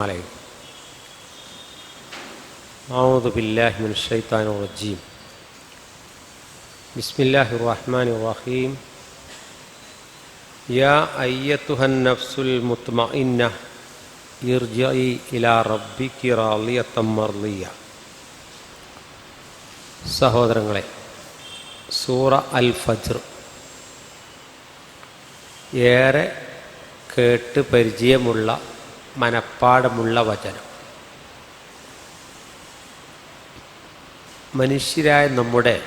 عليكم أعوذ بالله من الشيطان الرجيم بسم الله الرحمن الرحيم يا أيتها النفس المطمئنة ارجعي إلى ربك راضية مرضية സഹോദരങ്ങളെ സൂറ അൽ ഫജ്ർ ഏറെ കേട്ട് പരിചയമുള്ള മനപ്പാടമുള്ള വചനം. മനുഷ്യരായ നമ്മുടെ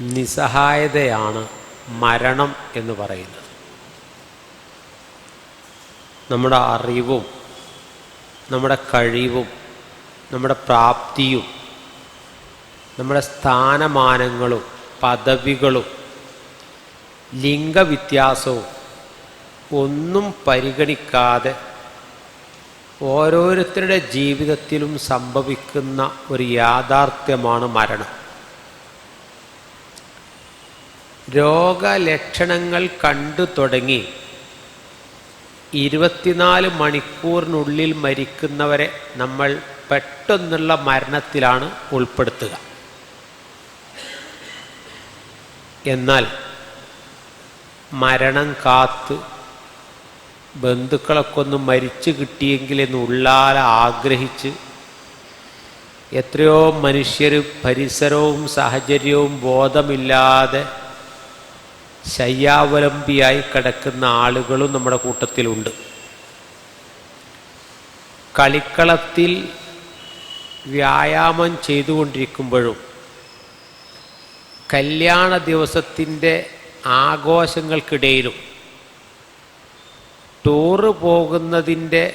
നിസ്സഹായതയാണ് മരണം എന്ന് പറയുന്നത്. നമ്മുടെ അറിവും നമ്മുടെ കഴിവും നമ്മുടെ പ്രാപ്തിയും നമ്മുടെ സ്ഥാനമാനങ്ങളും പദവികളും ലിംഗവ്യത്യാസവും ഒന്നും പരിഗണിക്കാതെ ഓരോരുത്തരുടെ ജീവിതത്തിലും സംഭവിക്കുന്ന ഒരു യാഥാർത്ഥ്യമാണ് മരണം. രോഗലക്ഷണങ്ങൾ കണ്ടു തുടങ്ങി ഇരുപത്തിനാല് മണിക്കൂറിനുള്ളിൽ മരിക്കുന്നവരെ നമ്മൾ പെട്ടെന്നുള്ള മരണത്തിലാണ് ഉൾപ്പെടുത്തുക. എന്നാൽ മരണം കാത്ത് ബന്ധുക്കളൊക്കെ ഒന്ന് മരിച്ചു കിട്ടിയെങ്കിലെന്ന് ഉള്ളാലെ ആഗ്രഹിച്ച് എത്രയോ മനുഷ്യർ പരിസരവും സാഹചര്യവും ബോധമില്ലാതെ ശയ്യാവലംബിയായി കിടക്കുന്ന ആളുകളും നമ്മുടെ കൂട്ടത്തിലുണ്ട്. കളിക്കളത്തിൽ വ്യായാമം ചെയ്തുകൊണ്ടിരിക്കുമ്പോഴും കല്യാണ ദിവസത്തിന്റെ ആഘോഷങ്ങൾക്കിടയിലും ടൂറ് പോകുന്നതിന്റെ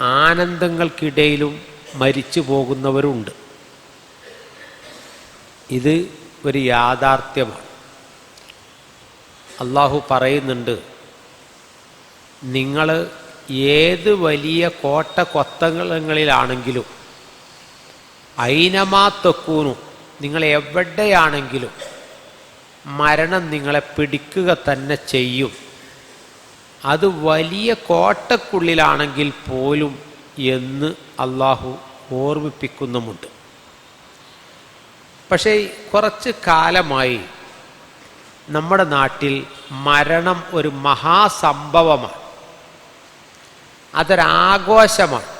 ആനന്ദങ്ങൾക്കിടയിലും മരിച്ചു പോകുന്നവരുണ്ട്. ഇത് ഒരു യാഥാർത്ഥ്യമാണ്. അള്ളാഹു പറയുന്നുണ്ട് നിങ്ങൾ ഏത് വലിയ കോട്ട കൊത്തങ്ങളിലാണെങ്കിലും ഐനമാ നിങ്ങൾ എവിടെയാണെങ്കിലും മരണം നിങ്ങളെ പിടിക്കുക തന്നെ ചെയ്യും. അത് വലിയ കോട്ടക്കുള്ളിലാണെങ്കിൽ പോലും എന്ന് അള്ളാഹു ഓർമ്മിപ്പിക്കുന്നുമുണ്ട്. പക്ഷേ കുറച്ച് കാലമായി നമ്മുടെ നാട്ടിൽ മരണം ഒരു മഹാസംഭവമാണ്. അതൊരാഘോഷമാണ്.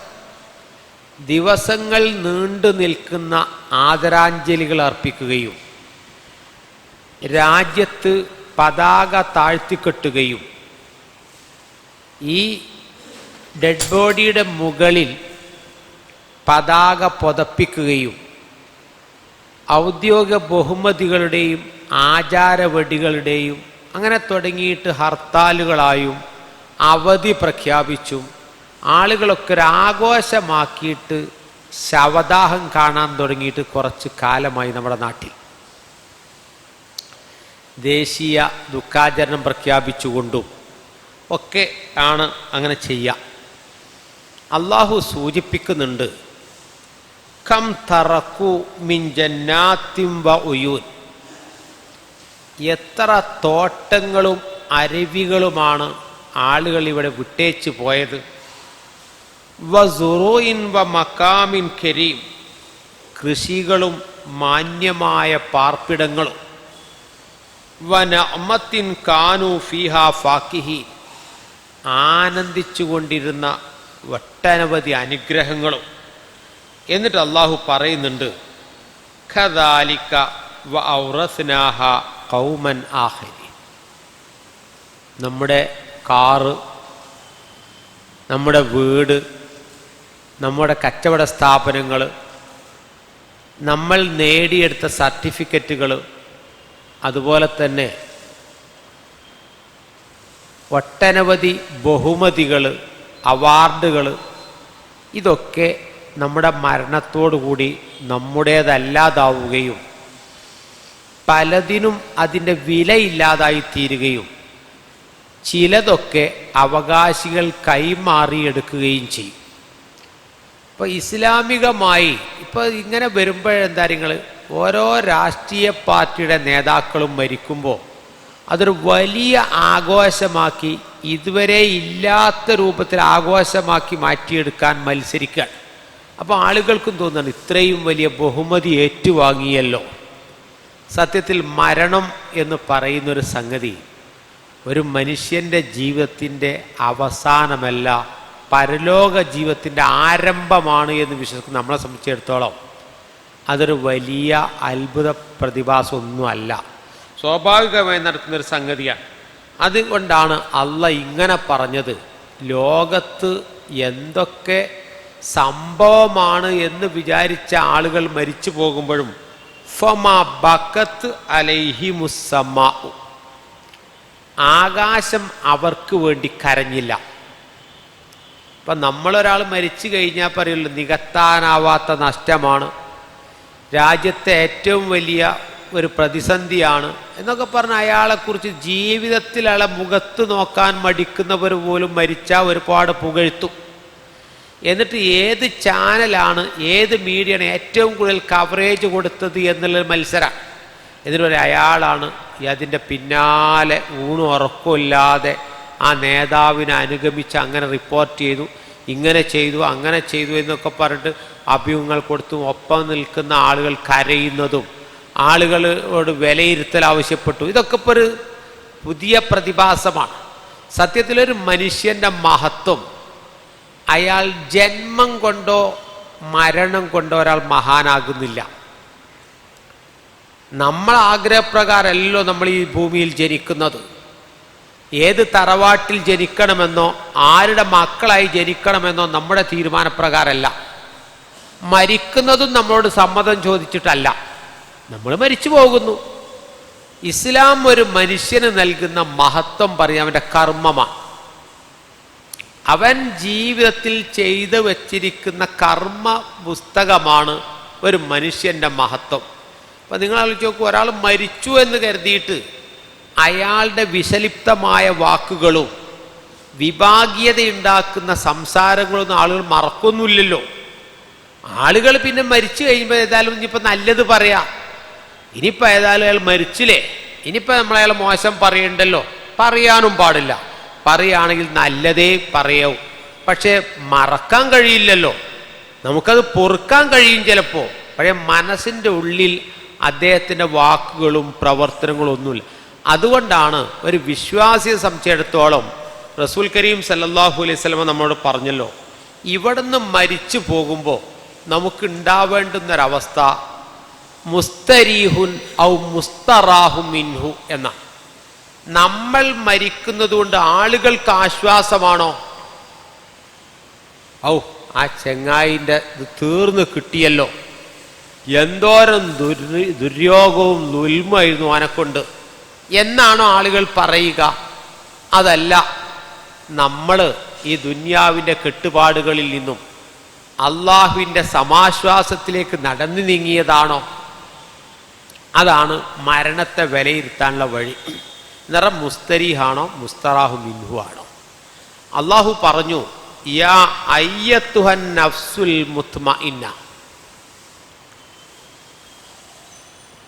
ദിവസങ്ങൾ നീണ്ടു നിൽക്കുന്ന ആദരാഞ്ജലികൾ അർപ്പിക്കുകയും രാജ്യത്ത് പതാക താഴ്ത്തിക്കെട്ടുകയും ഈ ഡെഡ് ബോഡിയുടെ മുകളിൽ പതാക പുതപ്പിക്കുകയും ഔദ്യോഗിക ബഹുമതികളുടെയും ആചാരവടികളുടെയും അങ്ങനെ തുടങ്ങിയിട്ട് ഹർത്താലുകളായും അവധി പ്രഖ്യാപിച്ചും ആളുകളൊക്കെ ഒരു ആഘോഷമാക്കിയിട്ട് ശവദാഹം കാണാൻ തുടങ്ങിയിട്ട് കുറച്ച് കാലമായി നമ്മുടെ നാട്ടിൽ. ദേശീയ ദുഃഖാചരണം പ്രഖ്യാപിച്ചുകൊണ്ടും ഒക്കെ ആണ് അങ്ങനെ ചെയ്യുക അള്ളാഹു സൂചിപ്പിക്കുന്നുണ്ട് കം തറക്കു മിഞ്ചന്നാത്തിംബ ഉയൂൻ. എത്ര തോട്ടങ്ങളും അരുവികളുമാണ് ആളുകൾ ഇവിടെ വിട്ടേച്ചു പോയത്. വ സുറൂയിൻ വ മക്കാമിൻ കരീം. കൃഷികളും മാന്യമായ പാർപ്പിടങ്ങളും. വനമത്തിൻ കാനു ഫിഹ ഫാക്കിഹി ആനന്ദിച്ചുകൊണ്ടിരുന്ന ഒട്ടനവധി അനുഗ്രഹങ്ങളും. എന്നിട്ട് അള്ളാഹു പറയുന്നുണ്ട് ഖദാലിക്ക വ ഔറസ്നാഹ കൗമൻ ആഹരി നമ്മുടെ കാറ് നമ്മുടെ വീട് നമ്മുടെ കച്ചവട സ്ഥാപനങ്ങൾ നമ്മൾ നേടിയെടുത്ത സർട്ടിഫിക്കറ്റുകൾ അതുപോലെ തന്നെ ഒട്ടനവധി ബഹുമതികൾ അവാർഡുകൾ ഇതൊക്കെ നമ്മുടെ മരണത്തോടുകൂടി നമ്മുടേതല്ലാതാവുകയും പലതിനും അതിന്റെ വിലയില്ലാതായി തീരുകയും ചിലതൊക്കെ അവകാശികൾ കൈമാറിയെടുക്കുകയും ചെയ്യും. ഇപ്പോൾ ഇസ്ലാമികമായി ഇപ്പോൾ ഇങ്ങനെ വരുമ്പോഴെന്താ നിങ്ങൾ ഓരോ രാഷ്ട്രീയ പാർട്ടിയുടെ നേതാക്കളും മരിക്കുമ്പോൾ അതൊരു വലിയ ആഘോഷമാക്കി ഇതുവരെ ഇല്ലാത്ത രൂപത്തിൽ ആഘോഷമാക്കി മാറ്റിയെടുക്കാൻ മത്സരിക്കുകയാണ്. അപ്പോൾ ആളുകൾക്കും തോന്നുന്നു ഇത്രയും വലിയ ബഹുമതി ഏറ്റുവാങ്ങിയല്ലോ. സത്യത്തിൽ മരണം എന്ന് പറയുന്നൊരു സംഗതി ഒരു മനുഷ്യന്റെ ജീവിതത്തിന്റെ അവസാനമല്ല പരലോക ജീവിതത്തിന്റെ ആരംഭമാണ് എന്ന് വിശ്വസിക്കുന്ന നമ്മളെ സംബന്ധിച്ചിടത്തോളം അതൊരു വലിയ അത്ഭുത പ്രതിഭാസമൊന്നുമല്ല. സ്വാഭാവികമായി നടക്കുന്നൊരു സംഗതിയാണ് അതുകൊണ്ടാണ് അല്ല ഇങ്ങനെ പറഞ്ഞത്. ലോകത്ത് എന്തൊക്കെ സംഭവമാണ് എന്ന് വിചാരിച്ച ആളുകൾ മരിച്ചു പോകുമ്പോഴും ഫമാ ബക്കത്ത് അലൈഹി മുസമ്മ ആകാശം അവർക്ക് വേണ്ടി കരഞ്ഞില്ല. ഇപ്പം നമ്മളൊരാൾ മരിച്ചു കഴിഞ്ഞാൽ പറയുള്ളൂ നികത്താനാവാത്ത നഷ്ടമാണ്. രാജ്യത്തെ ഏറ്റവും വലിയ ഒരു പ്രതിസന്ധിയാണ് എന്നൊക്കെ പറഞ്ഞ് അയാളെക്കുറിച്ച് ജീവിതത്തിൽ അയാളെ മുഖത്ത് നോക്കാൻ മടിക്കുന്നവർ പോലും മരിച്ച ഒരുപാട് പുകഴ്ത്തും. എന്നിട്ട് ഏത് ചാനലാണ് ഏത് മീഡിയയാണ് ഏറ്റവും കൂടുതൽ കവറേജ് കൊടുത്തത് എന്നുള്ളൊരു മത്സരം. എന്നിട്ട് അയാളാണ് അതിന്റെ പിന്നാലെ ഊണും ഉറക്കമില്ലാതെ ആ നേതാവിനെ അനുഗമിച്ച് അങ്ങനെ റിപ്പോർട്ട് ചെയ്തു ഇങ്ങനെ ചെയ്തു അങ്ങനെ ചെയ്തു എന്നൊക്കെ പറഞ്ഞിട്ട് അഭ്യൂഹങ്ങൾ കൊടുത്തും ഒപ്പം നിൽക്കുന്ന ആളുകൾ കരയുന്നതും. ആളുകളോട് വിലയിരുത്തൽ ആവശ്യപ്പെട്ടു. ഇതൊക്കെ ഇപ്പോൾ ഒരു പുതിയ പ്രതിഭാസമാണ്. സത്യത്തിലൊരു മനുഷ്യന്റെ മഹത്വം അയാൾ ജന്മം കൊണ്ടോ മരണം കൊണ്ടോ ഒരാൾ മഹാനാകുന്നില്ല. നമ്മൾ ആഗ്രഹപ്രകാരമല്ലോ നമ്മൾ ഈ ഭൂമിയിൽ ജനിക്കുന്നത്. ഏത് തറവാട്ടിൽ ജനിക്കണമെന്നോ ആരുടെ മക്കളായി ജനിക്കണമെന്നോ നമ്മുടെ തീരുമാനപ്രകാരമല്ല മരിക്കുന്നതും നമ്മളോട് സമ്മതം ചോദിച്ചിട്ടല്ല. നമ്മൾ മരിച്ചു പോകുന്നു. ഇസ്ലാം ഒരു മനുഷ്യന് നൽകുന്ന മഹത്വം പറയാൻ അവന്റെ കർമ്മമാണ് അവൻ ജീവിതത്തിൽ ചെയ്തു വച്ചിരിക്കുന്ന കർമ്മ പുസ്തകമാണ് ഒരു മനുഷ്യന്റെ മഹത്വം. അപ്പം നിങ്ങൾ ആലോചിച്ച് നോക്കൂ ഒരാൾ മരിച്ചു എന്ന് കരുതിയിട്ട് അയാളുടെ വിഷലിപ്തമായ വാക്കുകളും വിഭാഗീയതയുണ്ടാക്കുന്ന സംസാരങ്ങളൊന്നും ആളുകൾ മറക്കൊന്നുമില്ലല്ലോ. ആളുകൾ പിന്നെ മരിച്ചു കഴിയുമ്പോൾ ഏതായാലും ഇനിയിപ്പോൾ നല്ലത് പറയാം. ഇനിയിപ്പോൾ ഏതായാലും അയാൾ മരിച്ചില്ലേ? ഇനിയിപ്പോൾ നമ്മളയാൾ മോശം പറയണ്ടല്ലോ? പറയാനും പാടില്ല. പറയുകയാണെങ്കിൽ നല്ലതേ പറയാവൂ പക്ഷേ മറക്കാൻ കഴിയില്ലല്ലോ. നമുക്കത് പൊറുക്കാൻ കഴിയും ചിലപ്പോൾ പക്ഷേ മനസ്സിന്റെ ഉള്ളിൽ അദ്ദേഹത്തിന്റെ വാക്കുകളും പ്രവർത്തനങ്ങളും ഒന്നുമില്ല. അതുകൊണ്ടാണ് ഒരു വിശ്വാസിയെ സംബന്ധിച്ചിടത്തോളം റസൂൽ കരീം സല്ലാഹു അലൈഹി സ്വലമ നമ്മോട് പറഞ്ഞല്ലോ ഇവിടുന്ന് മരിച്ചു പോകുമ്പോൾ നമുക്ക് ഉണ്ടാവേണ്ടുന്നൊരവസ്ഥ മുസ്തരീഹുൻ ഔ മുസ്തറാഹു മിൻഹു എന്ന. നമ്മൾ മരിക്കുന്നത് കൊണ്ട് ആളുകൾക്ക് ആശ്വാസമാണോ? ഔ ആ ചെങ്ങായിന്റെ ഇത് തീർന്ന് കിട്ടിയല്ലോ. എന്തോരം ദുര് ദുര്യോഗവും നുൽമായിരുന്നു അവനെക്കൊണ്ട് എന്നാണോ ആളുകൾ പറയുക? അതല്ല നമ്മൾ ഈ ദുന്യാവിന്റെ കെട്ടുപാടുകളിൽ നിന്നും അള്ളാഹുവിന്റെ സമാശ്വാസത്തിലേക്ക് നടന്നു നീങ്ങിയതാണോ? അതാണ് മരണത്തെ വിലയിരുത്താനുള്ള വഴി. നിറം മുസ്തരിഹാണോ മുസ്തറാഹു മിൻഹു ആണോ അള്ളാഹു പറഞ്ഞു യാ അയ്യത്തുഹൻ നഫ്സുൽ മുത്മ ഇന്ന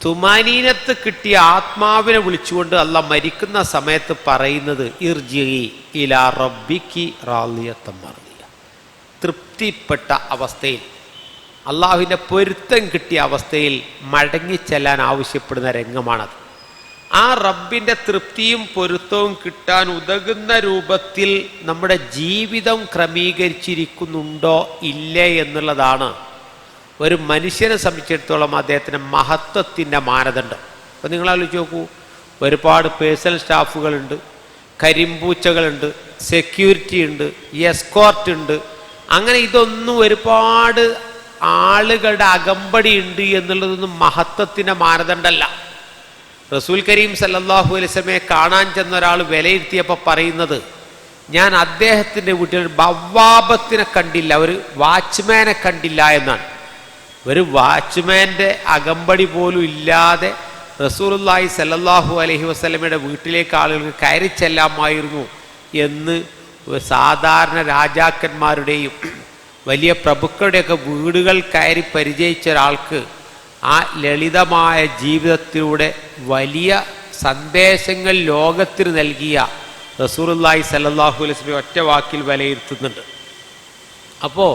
തുമാനീനത്ത് കിട്ടിയ ആത്മാവിനെ വിളിച്ചുകൊണ്ട് അല്ല മരിക്കുന്ന സമയത്ത് പറയുന്നത് ഇർജി ഇലാ റബ്ബിക്ക് റാലിയത്തം മറിയ. തൃപ്തിപ്പെട്ട അവസ്ഥയിൽ അള്ളാഹുവിന്റെ പൊരുത്തം കിട്ടിയ അവസ്ഥയിൽ മടങ്ങിച്ചെല്ലാൻ ആവശ്യപ്പെടുന്ന രംഗമാണത്. ആ റബ്ബിന്റെ തൃപ്തിയും പൊരുത്തവും കിട്ടാൻ ഉതകുന്ന രൂപത്തിൽ നമ്മുടെ ജീവിതം ക്രമീകരിച്ചിരിക്കുന്നുണ്ടോ ഇല്ലേ എന്നുള്ളതാണ്. ഒരു മനുഷ്യനെ സംബന്ധിച്ചിടത്തോളം അദ്ദേഹത്തിന്റെ മഹത്വത്തിന്റെ മാനദണ്ഡം. അപ്പോൾ നിങ്ങൾ ആലോചിച്ച് നോക്കൂ. ഒരുപാട് പേഴ്സണൽ സ്റ്റാഫുകളുണ്ട് കരിമ്പൂച്ചകളുണ്ട് സെക്യൂരിറ്റി ഉണ്ട് എസ്കോർട്ട് ഉണ്ട് അങ്ങനെ ഇതൊന്നും ഒരുപാട് ആളുകളുടെ അകമ്പടി ഉണ്ട് എന്നുള്ളതൊന്നും മഹത്വത്തിന്റെ മാനദണ്ഡമല്ല റസൂൽ കരീം സല്ലാഹു അലിസ്മയെ കാണാൻ ചെന്ന ഒരാൾ വിലയിരുത്തിയപ്പോൾ പറയുന്നത് ഞാൻ അദ്ദേഹത്തിന്റെ വീട്ടിൽ ഒരു ബവ്വാബത്തിനെ കണ്ടില്ല ഒരു വാച്ച്മാനെ കണ്ടില്ല എന്നാണ്. ഒരു വാച്ച്മാന്റെ അകമ്പടി പോലും ഇല്ലാതെ റസൂലുള്ളാഹി സല്ലാഹു അലഹി വസ്ലമയുടെ വീട്ടിലേക്ക് ആളുകൾക്ക് കയറി ചെല്ലാമായിരുന്നു എന്ന് സാധാരണ രാജാക്കന്മാരുടെയും വലിയ പ്രഭുക്കളുടെയൊക്കെ വീടുകൾ കയറി പരിചയിച്ച ഒരാൾക്ക് ആ ലളിതമായ ജീവിതത്തിലൂടെ വലിയ സന്ദേശങ്ങൾ ലോകത്തിന് നൽകിയ റസൂറുല്ലായി സല്ലല്ലാഹു അലൈസ്മി ഒറ്റ വാക്കിൽ വിലയിരുത്തുന്നുണ്ട്. അപ്പോൾ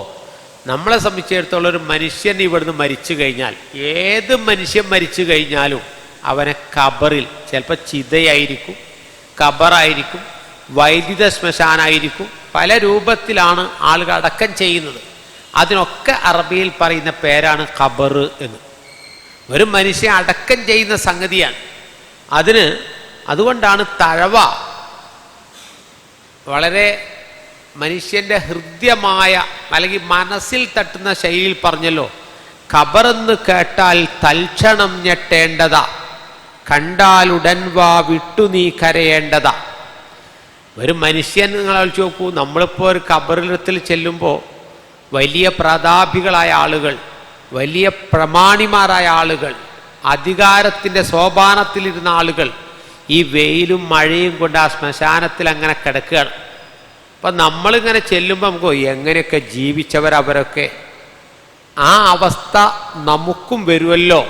നമ്മളെ സംബന്ധിച്ചിടത്തോളം ഒരു മനുഷ്യൻ ഇവിടുന്ന് മരിച്ചു കഴിഞ്ഞാൽ ഏത് മനുഷ്യൻ മരിച്ചു കഴിഞ്ഞാലും അവനെ കബറിൽ ചിലപ്പോൾ ചിതയായിരിക്കും കബറായിരിക്കും വൈദ്യുത ശ്മശാനായിരിക്കും പല രൂപത്തിലാണ് ആളുകൾ അടക്കം ചെയ്യുന്നത്. അതിനൊക്കെ അറബിയിൽ പറയുന്ന പേരാണ് ഖബർ എന്ന്. ഒരു മനുഷ്യൻ അടക്കം ചെയ്യുന്ന സംഗതിയാണ്. അതിന് അതുകൊണ്ടാണ് തഴവ വളരെ മനുഷ്യന്റെ ഹൃദ്യമായ അല്ലെങ്കിൽ മനസ്സിൽ തട്ടുന്ന ശൈലിയിൽ പറഞ്ഞല്ലോ. ഖബറെന്ന് കേട്ടാൽ തൽക്ഷണം ഞെട്ടേണ്ടതാ. കണ്ടാലുടൻ വാ വിട്ടു നീ കരയേണ്ടതാ. ഒരു മനുഷ്യൻ നിങ്ങൾ ആലോചിച്ച് നോക്കൂ. നമ്മളിപ്പോൾ ഒരു കബറിടത്തിൽ ചെല്ലുമ്പോൾ വലിയ പ്രതാപികളായ ആളുകൾ വലിയ പ്രമാണിമാരായ ആളുകൾ അധികാരത്തിന്റെ സോപാനത്തിലിരുന്ന ആളുകൾ ഈ വെയിലും മഴയും കൊണ്ട് ആ ശ്മശാനത്തിൽ അങ്ങനെ കിടക്കുകയാണ്. അപ്പം നമ്മളിങ്ങനെ ചെല്ലുമ്പോൾ നമുക്ക് എങ്ങനെയൊക്കെ ജീവിച്ചവരവരൊക്കെ ആ അവസ്ഥ നമുക്കും വരുമല്ലോ.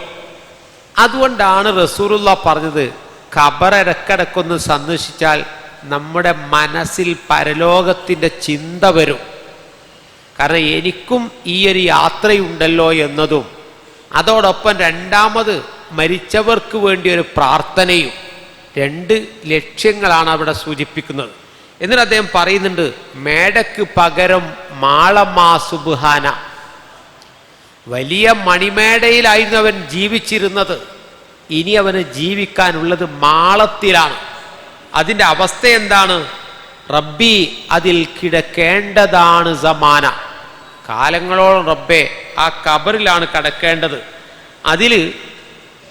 അതുകൊണ്ടാണ് റസൂറുള്ള പറഞ്ഞത് ഖബർ ഇടക്കിടക്കൊന്ന് സന്ദർശിച്ചാൽ നമ്മുടെ മനസ്സിൽ പരലോകത്തിന്റെ ചിന്ത വരും. കാരണം എനിക്കും ഈ ഒരു യാത്രയുണ്ടല്ലോ എന്നതും അതോടൊപ്പം രണ്ടാമത് മരിച്ചവർക്ക് വേണ്ടി ഒരു പ്രാർത്ഥനയും രണ്ട് ലക്ഷ്യങ്ങളാണ് അവിടെ സൂചിപ്പിക്കുന്നത്. എന്നിട്ട് അദ്ദേഹം പറയുന്നുണ്ട് മേടക്ക് പകരം മാളമാ സുബുഹാന. വലിയ മണിമേടയിലായിരുന്നു അവൻ ജീവിച്ചിരുന്നത്. ഇനി അവന് ജീവിക്കാനുള്ളത് മാളത്തിലാണ്. അതിന്റെ അവസ്ഥ എന്താണ്? റബ്ബി അതിൽ കിടക്കേണ്ടതാണ് സമാന. കാലങ്ങളോളം റബ്ബെ ആ കബറിലാണ് കിടക്കേണ്ടത്. അതിൽ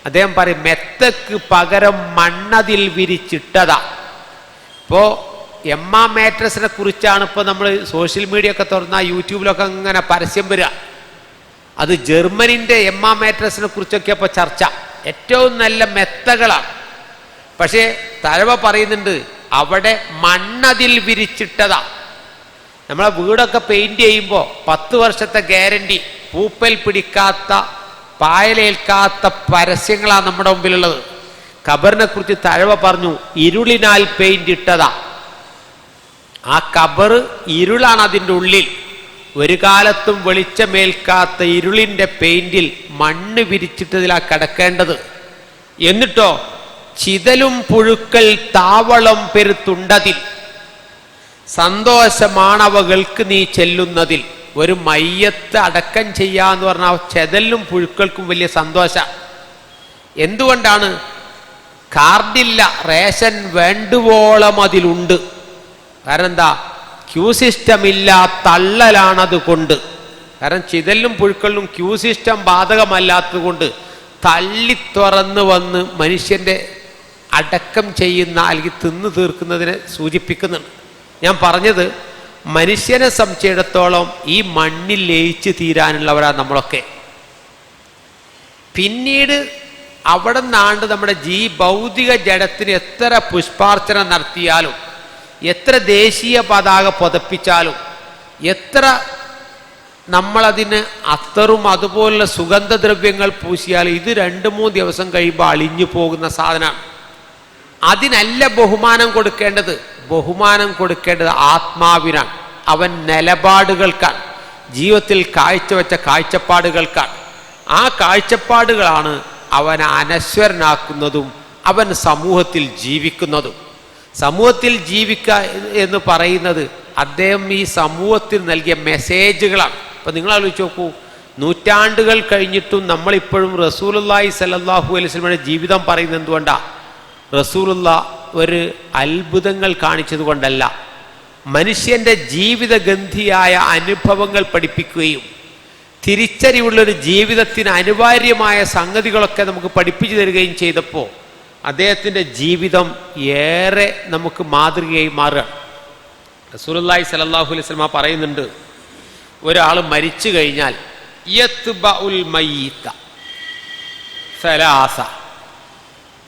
അദ്ദേഹം പറയും മെത്തക്ക് പകരം മണ്ണതിൽ വിരിച്ചിട്ടതാ. ഇപ്പോൾ എം ആ മാട്രസിനെ കുറിച്ചാണ് ഇപ്പോൾ നമ്മൾ സോഷ്യൽ മീഡിയ ഒക്കെ തുറന്നാൽ യൂട്യൂബിലൊക്കെ ഇങ്ങനെ പരസ്യം വരിക. അത് ജർമ്മനിന്റെ എം ആ മാട്രസിനെ കുറിച്ചൊക്കെ ഇപ്പോൾ ചർച്ച. ഏറ്റവും നല്ല മെത്തകളാണ്. പക്ഷേ തലവ പറയുന്നുണ്ട് അവിടെ മണ്ണതിൽ വിരിച്ചിട്ടതാ. നമ്മളെ വീടൊക്കെ പെയിന്റ് ചെയ്യുമ്പോൾ പത്ത് വർഷത്തെ ഗ്യാരണ്ടി പൂപ്പൽ പിടിക്കാത്ത പായലേൽക്കാത്ത പരസ്യങ്ങളാണ് നമ്മുടെ മുമ്പിലുള്ളത്. ഖബറിനെ കുറിച്ച് തഴവ പറഞ്ഞു ഇരുളിനാൽ പെയിന്റ് ഇട്ടതാ. ആ കബർ ഇരുളാണ് അതിന്റെ ഉള്ളിൽ. ഒരു കാലത്തും വെളിച്ചമേൽക്കാത്ത ഇരുളിന്റെ പെയിന്റിൽ മണ്ണ് വിരിച്ചിട്ടതിലാ കിടക്കേണ്ടത്. എന്നിട്ടോ ചിതലും പുഴുക്കൾ താവളം പെരുത്തുണ്ടതിൽ. സന്തോഷമാണവകൾക്ക് നീ ചെല്ലുന്നതിൽ. ഒരു മയ്യത്ത് അടക്കം ചെയ്യാന്ന് പറഞ്ഞാൽ ചെതലിനും പുഴുക്കൾക്കും വലിയ സന്തോഷ. എന്തുകൊണ്ടാണ്? കാർഡില്ല റേഷൻ വേണ്ടുവോളം അതിലുണ്ട്. കാരണം എന്താ ക്യൂ സിസ്റ്റം ഇല്ല തള്ളലാണത് കൊണ്ട്. കാരണം ചിതലിനും പുഴുക്കളിലും ക്യൂ സിസ്റ്റം ബാധകമല്ലാത്തത് കൊണ്ട് തള്ളി തുറന്ന് വന്ന് മനുഷ്യന്റെ അടക്കം ചെയ്യുന്ന അല്ലെങ്കിൽ തിന്നു തീർക്കുന്നതിനെ സൂചിപ്പിക്കുന്നുണ്ട്. ഞാൻ പറഞ്ഞത് മനുഷ്യനെ സംശയിടത്തോളം ഈ മണ്ണിൽ ലയിച്ച് തീരാനുള്ളവരാ നമ്മളൊക്കെ. പിന്നീട് അവിടെ നിന്നാണ്ട് നമ്മുടെ ജീ ഭൗതിക ജഡത്തിന് എത്ര പുഷ്പാർച്ചന നടത്തിയാലും എത്ര ദേശീയ പതാക പുതപ്പിച്ചാലും എത്ര നമ്മളതിന് അത്തറും അതുപോലുള്ള സുഗന്ധദ്രവ്യങ്ങൾ പൂശിയാലും ഇത് രണ്ട് മൂന്ന് ദിവസം കഴിയുമ്പോൾ അളിഞ്ഞു പോകുന്ന സാധനമാണ്. അതിനല്ല ബഹുമാനം കൊടുക്കേണ്ടത്. ബഹുമാനം കൊടുക്കേണ്ടത് ആത്മാവിനാണ്. അവൻ നിലപാടുകൾക്കാണ്. ജീവിതത്തിൽ കാഴ്ചവെച്ച കാഴ്ചപ്പാടുകൾക്കാണ്. ആ കാഴ്ചപ്പാടുകളാണ് അവൻ അനശ്വരനാക്കുന്നതും അവൻ സമൂഹത്തിൽ ജീവിക്കുന്നതും. സമൂഹത്തിൽ ജീവിക്കുക എന്ന് പറയുന്നത് അദ്ദേഹം ഈ സമൂഹത്തിൽ നൽകിയ മെസ്സേജുകളാണ്. അപ്പം നിങ്ങൾ ആലോചിച്ച് നോക്കൂ. നൂറ്റാണ്ടുകൾ കഴിഞ്ഞിട്ടും നമ്മളിപ്പോഴും റസൂലുല്ലാഹി സല്ലല്ലാഹു അലൈഹി വസല്ലമയുടെ ജീവിതം പറയുന്നത് എന്തുകൊണ്ടാണ് റസൂലുള്ള ഒരു അത്ഭുതങ്ങൾ കാണിച്ചതുകൊണ്ടല്ല കൊണ്ടല്ല. മനുഷ്യന്റെ ജീവിതഗന്ധിയായ അനുഭവങ്ങൾ പഠിപ്പിക്കുകയും തിരിച്ചറിവുള്ളൊരു ജീവിതത്തിന് അനിവാര്യമായ സംഗതികളൊക്കെ നമുക്ക് പഠിപ്പിച്ചു തരികയും ചെയ്തപ്പോൾ അദ്ദേഹത്തിന്റെ ജീവിതം ഏറെ നമുക്ക് മാതൃകയായി മാറുകയാണ് റസൂലുള്ളാഹി സ്വല്ലല്ലാഹു അലൈഹി സ്വലമ പറയുന്നുണ്ട് ഒരാൾ മരിച്ചു കഴിഞ്ഞാൽ യത്ബഉൽ മയ്യിത സലാസ.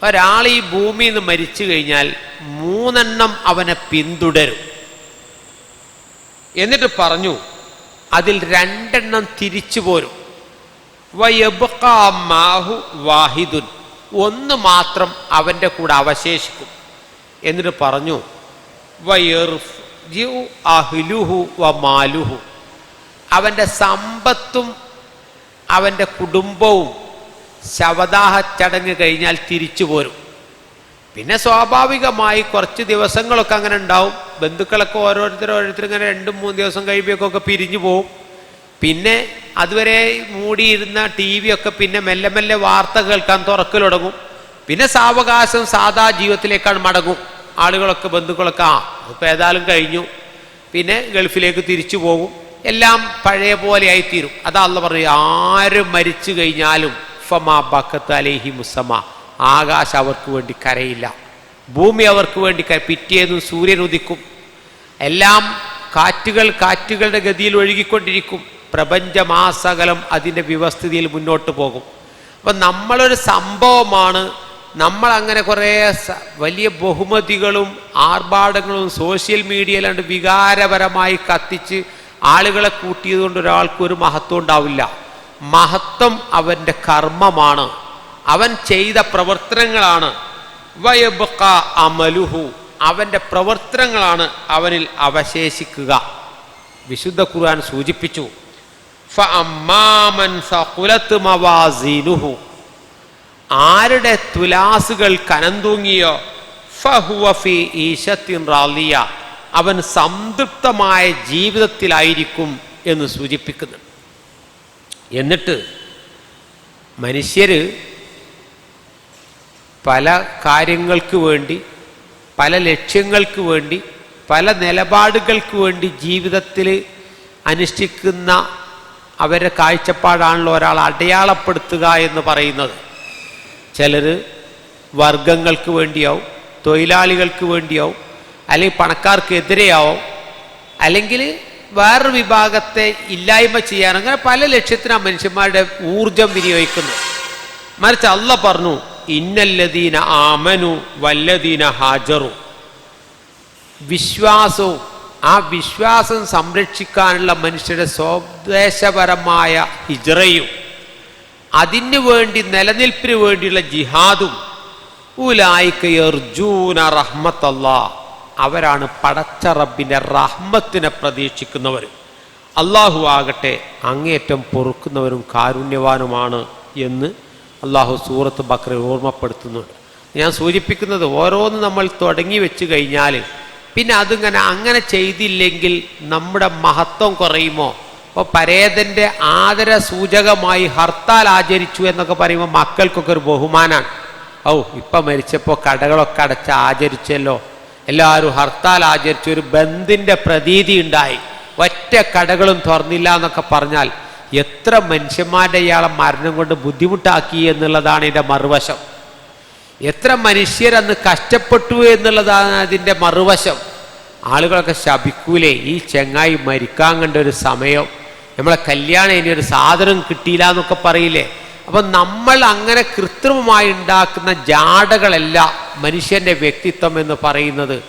ഒരാൾ ഈ ഭൂമിയിൽ നിന്ന് മരിച്ചു കഴിഞ്ഞാൽ മൂന്നെണ്ണം അവനെ പിന്തുടരും. എന്നിട്ട് പറഞ്ഞു അതിൽ രണ്ടെണ്ണം തിരിച്ചു പോരും. വാഹിദുൻ. ഒന്ന് മാത്രം അവന്റെ കൂടെ അവശേഷിക്കും. എന്നിട്ട് പറഞ്ഞു അഹ്ലുഹു അവന്റെ സമ്പത്തും അവന്റെ കുടുംബവും ശവദാഹ ചടങ്ങ് കഴിഞ്ഞാൽ തിരിച്ചു പോരും. പിന്നെ സ്വാഭാവികമായി കുറച്ച് ദിവസങ്ങളൊക്കെ അങ്ങനെ ഉണ്ടാവും. ബന്ധുക്കളൊക്കെ ഓരോരുത്തർ ഓരോരുത്തർ ഇങ്ങനെ രണ്ടും മൂന്ന് ദിവസം കഴിയുമ്പോഴൊക്കെ പിരിഞ്ഞു പോവും. പിന്നെ അതുവരെ മൂടിയിരുന്ന ടി വി ഒക്കെ പിന്നെ മെല്ലെ മെല്ലെ വാർത്ത കേൾക്കാൻ തുറക്കൽ തുടങ്ങും. പിന്നെ സാവകാശം സാധാ ജീവിതത്തിലേക്കാണ് മടങ്ങും. ആളുകളൊക്കെ ബന്ധുക്കളൊക്കെ ആ ഇപ്പം ഏതായാലും കഴിഞ്ഞു. പിന്നെ ഗൾഫിലേക്ക് തിരിച്ചു പോകും. എല്ലാം പഴയ പോലെ ആയിത്തീരും. അതാ അല്ല പറഞ്ഞു ആരും മരിച്ചു കഴിഞ്ഞാലും ഫമാ ബക്കത്ത് അലേഹി മുസമ. ആകാശം അവർക്ക് വേണ്ടി കരയില്ല. ഭൂമി അവർക്ക് വേണ്ടി പിറ്റേന്നും സൂര്യൻ ഉദിക്കും. എല്ലാം കാറ്റുകൾ കാറ്റുകളുടെ ഗതിയിൽ ഒഴുകിക്കൊണ്ടിരിക്കും. പ്രപഞ്ചമാസകലം അതിന്റെ വ്യവസ്ഥിതിയിൽ മുന്നോട്ട് പോകും. അപ്പം നമ്മളൊരു സംഭവമാണ്. നമ്മൾ അങ്ങനെ കുറേ വലിയ ബഹുമതികളും ആർഭാടങ്ങളും സോഷ്യൽ മീഡിയയിലാണ്ട് വികാരപരമായി കത്തിച്ച് ആളുകളെ കൂട്ടിയത് കൊണ്ട് ഒരാൾക്ക് ഒരു മഹത്വം ഉണ്ടാവില്ല. മഹത്വം അവന്റെ കർമ്മമാണ്. അവൻ ചെയ്ത പ്രവർത്തനങ്ങളാണ്. വയബക്ക അമലുഹു. അവന്റെ പ്രവർത്തനങ്ങളാണ് അവനിൽ അവശേഷിക്കുക. വിശുദ്ധ ഖുർആൻ സൂചിപ്പിച്ചു. ആരുടെ തുലാസുകൾ കനം തൂങ്ങിയോ? ഫഹുവ ഫീ ഈശത്തിൻ റാലിയ. അവൻ സംതൃപ്തമായ ജീവിതത്തിലായിരിക്കും എന്ന് സൂചിപ്പിക്കുന്നു. എന്നിട്ട് മനുഷ്യർ പല കാര്യങ്ങൾക്ക് വേണ്ടി പല ലക്ഷ്യങ്ങൾക്ക് വേണ്ടി പല നിലപാടുകൾക്ക് വേണ്ടി ജീവിതത്തിൽ അനുഷ്ഠിക്കുന്ന അവരുടെ കാഴ്ചപ്പാടാണല്ലോ ഒരാൾ അടയാളപ്പെടുത്തുക എന്ന് പറയുന്നത്. ചിലർ വർഗങ്ങൾക്ക് വേണ്ടിയാവും തൊഴിലാളികൾക്ക് വേണ്ടിയാവും അല്ലെങ്കിൽ പണക്കാർക്കെതിരെയാവും അല്ലെങ്കിൽ വേറൊരു വിഭാഗത്തെ ഇല്ലായ്മ ചെയ്യാൻ അങ്ങനെ പല ലക്ഷ്യത്തിനാണ് മനുഷ്യന്മാരുടെ ഊർജം വിനിയോഗിക്കുന്നത്. മറിച്ച് അല്ല പറഞ്ഞു ഇന്നല്ലദീന ആമനു വല്ലദീന ഹാജറു. വിശ്വാസവും ആ വിശ്വാസം സംരക്ഷിക്കാനുള്ള മനുഷ്യരുടെ സ്വദേശപരമായ ഹിജറയും അതിനു വേണ്ടി നിലനിൽപ്പിന് വേണ്ടിയുള്ള ജിഹാദും ഉലായിക്കയർജൂന റഹ്മത്തല്ലാ അവരാണ് പടച്ച റബ്ബിന്റെ റഹ്മത്തിനെ പ്രതീക്ഷിക്കുന്നവർ അള്ളാഹു ആകട്ടെ അങ്ങേറ്റം പൊറുക്കുന്നവരും കാരുണ്യവാനുമാണ് എന്ന് അള്ളാഹു സൂറത്ത് ബക്ര ഓർമ്മപ്പെടുത്തുന്നുണ്ട്. ഞാൻ സൂചിപ്പിക്കുന്നത് ഓരോന്ന് നമ്മൾ തുടങ്ങി വെച്ച് കഴിഞ്ഞാൽ പിന്നെ അതിങ്ങനെ അങ്ങനെ ചെയ്തില്ലെങ്കിൽ നമ്മുടെ മഹത്വം കുറയുമോ? അപ്പോൾ പരേതന്റെ ആദര സൂചകമായി ഹർത്താൽ ആചരിച്ചു എന്നൊക്കെ പറയുമ്പോൾ മക്കൾക്കൊക്കെ ഒരു ബഹുമാനാണ്. ഔ ഇപ്പം മരിച്ചപ്പോൾ കടകളൊക്കെ അടച്ച് ആചരിച്ചല്ലോ. എല്ലാവരും ഹർത്താൽ ആചരിച്ച് ഒരു ബന്ദിന്റെ പ്രതീതി ഉണ്ടായി. ഒറ്റ കടകളും തുറന്നില്ല എന്നൊക്കെ പറഞ്ഞാൽ എത്ര മനുഷ്യന്മാരുടെ ഇയാളെ മരണം കൊണ്ട് ബുദ്ധിമുട്ടാക്കി എന്നുള്ളതാണ് ഇതിന്റെ മറുവശം. എത്ര മനുഷ്യരന്ന് കഷ്ടപ്പെട്ടു എന്നുള്ളതാണ് അതിന്റെ മറുവശം. ആളുകളൊക്കെ ശപിക്കൂലേ ഈ ചെങ്ങായി മരിക്കാൻ കണ്ട ഒരു സമയം. നമ്മളെ കല്യാണം ഇനി ഒരു സാധനം കിട്ടിയില്ല എന്നൊക്കെ പറയില്ലേ? അപ്പം നമ്മൾ അങ്ങനെ കൃത്രിമമായി ഉണ്ടാക്കുന്ന ജാടകളല്ല മനുഷ്യന്റെ വ്യക്തിത്വം എന്ന് പറയുന്നത്.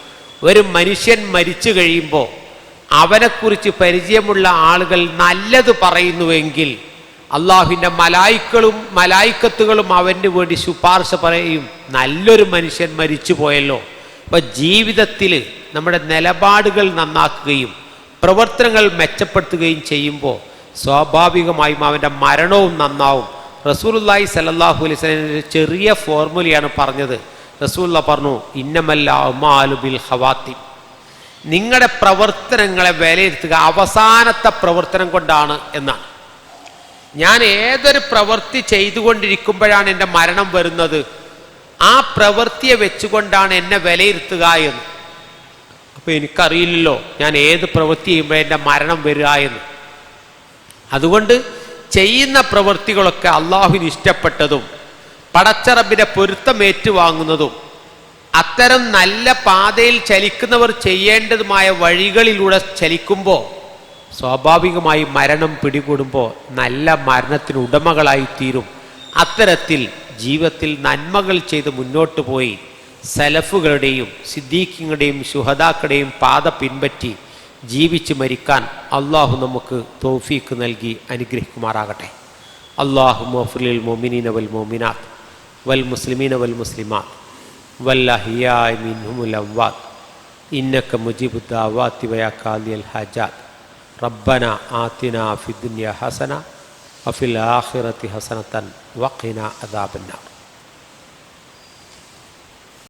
ഒരു മനുഷ്യൻ മരിച്ചു കഴിയുമ്പോൾ അവനെക്കുറിച്ച് പരിചയമുള്ള ആളുകൾ നല്ലത് പറയുന്നുവെങ്കിൽ അള്ളാഹുവിന്റെ മലായിക്കളും മലായിക്കത്തുകളും അവന് വേണ്ടി ശുപാർശ പറയും. നല്ലൊരു മനുഷ്യൻ മരിച്ചു പോയല്ലോ. അപ്പൊ ജീവിതത്തിൽ നമ്മുടെ നിലപാടുകൾ നന്നാക്കുകയും പ്രവർത്തനങ്ങൾ മെച്ചപ്പെടുത്തുകയും ചെയ്യുമ്പോൾ സ്വാഭാവികമായും അവന്റെ മരണവും നന്നാവും. റസൂലുല്ലായി സലല്ലാഹു ഒരു ചെറിയ ഫോർമുലയാണ് പറഞ്ഞത്. റസൂല്ല പറഞ്ഞു ഇന്നമല്ല ബിൽ ഹവാത്തി നിങ്ങളുടെ പ്രവർത്തനങ്ങളെ വിലയിരുത്തുക അവസാനത്തെ പ്രവർത്തനം കൊണ്ടാണ് എന്നാണ്. ഞാൻ ഏതൊരു പ്രവൃത്തി ചെയ്തുകൊണ്ടിരിക്കുമ്പോഴാണ് എന്റെ മരണം വരുന്നത്? ആ പ്രവൃത്തിയെ വെച്ചുകൊണ്ടാണ് എന്നെ വിലയിരുത്തുക എന്ന്. അപ്പൊ എനിക്കറിയില്ലല്ലോ ഞാൻ ഏത് പ്രവൃത്തി ചെയ്യുമ്പോൾ എന്റെ മരണം വരിക എന്ന്. അതുകൊണ്ട് ചെയ്യുന്ന പ്രവൃത്തികളൊക്കെ അള്ളാഹുവിന് ഇഷ്ടപ്പെട്ടതും പടച്ചറബിന്റെ പൊരുത്തം ഏറ്റുവാങ്ങുന്നതും അത്തരം നല്ല പാതയിൽ ചലിക്കുന്നവർ ചെയ്യേണ്ടതുമായ വഴികളിലൂടെ ചലിക്കുമ്പോൾ സ്വാഭാവികമായി മരണം പിടികൂടുമ്പോൾ നല്ല മരണത്തിന് ഉടമകളായി തീരും. അത്തരത്തിൽ ജീവിതത്തിൽ നന്മകൾ ചെയ്ത് മുന്നോട്ട് പോയി സലഫുകളുടെയും സിദ്ദീഖിങ്ങളുടെയും ശുഹദാക്കളുടെയും പാത പിൻപറ്റി ജീവിച്ച് മരിക്കാൻ അള്ളാഹു നമുക്ക് തോഫീക്ക് നൽകി അനുഗ്രഹിക്കുമാറാകട്ടെ. അള്ളാഹു മൊഫുലിൽ മൊമിനീന വൽ മൊമിനാത്ത് വൽ മുസ്ലിമീന വൽ മുസ്ലിമാത്ത് വല്ലഹിയായ് മിൻഹുമുൽ അംവാത്ത് ഇന്നക്ക മുജിബുദ്ദാവാത്തി വയാ കാലിയൽ ഹജാത്ത് റബ്ബന ആത്തിന ഫിദ്ദുനിയ ഹസന വഫിൽ ആഖിറത്തി ഹസനത്തൻ വഖിന അദാബന്നാർ.